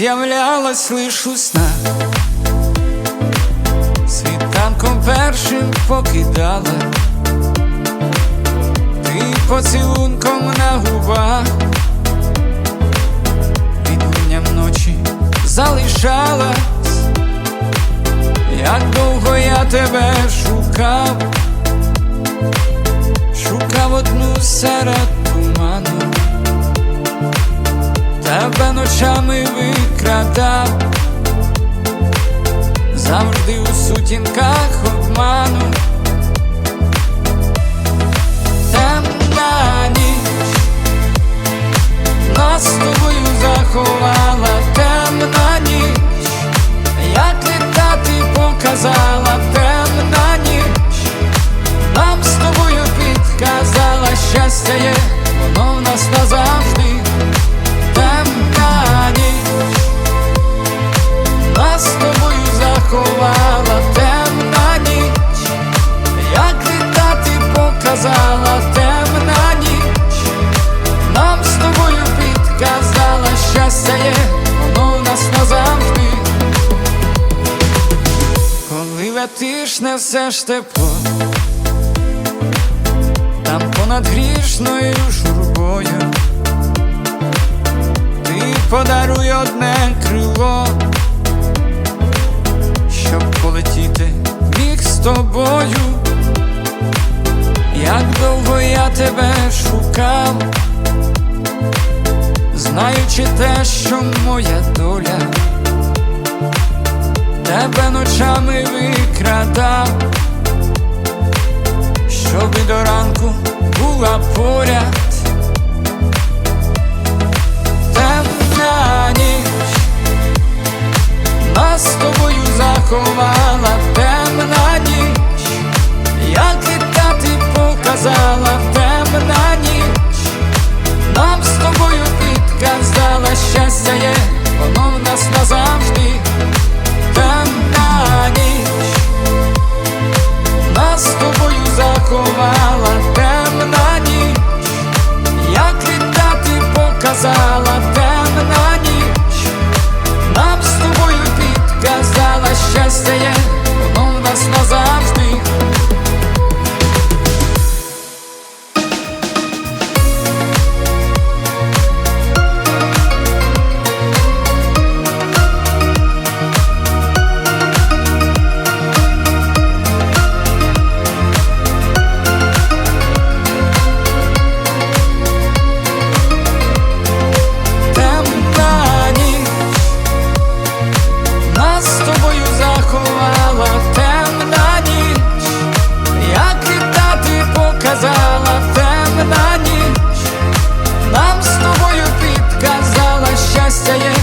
з'являлась лиш у снах, світанком першим покидала, ти поцілунком на губах, відлунням ночі залишалась, як довго я тебе шукав, шукав одну серед туману. Тебе ночами викрадав, завжди у сутінках обману. Темна ніч нас з тобою заховала, темна ніч, як літати показала, темна ніч, нам з тобою підказала. Щастя є, воно в нас назавжди заховала темна ніч, як літати показала темна ніч, нам з тобою підказала щастя є, воно в нас назавжди. Коли летиш, не все ж тепло, там понад грішною журбою ти подаруй одне крило, тобою, як довго я тебе шукав, знаючи те, що моя доля тебе ночами викрадав, щоб і до ранку була поряд. темна ніч нас з тобою заховала стає, воно в нас назад. yeah, yeah.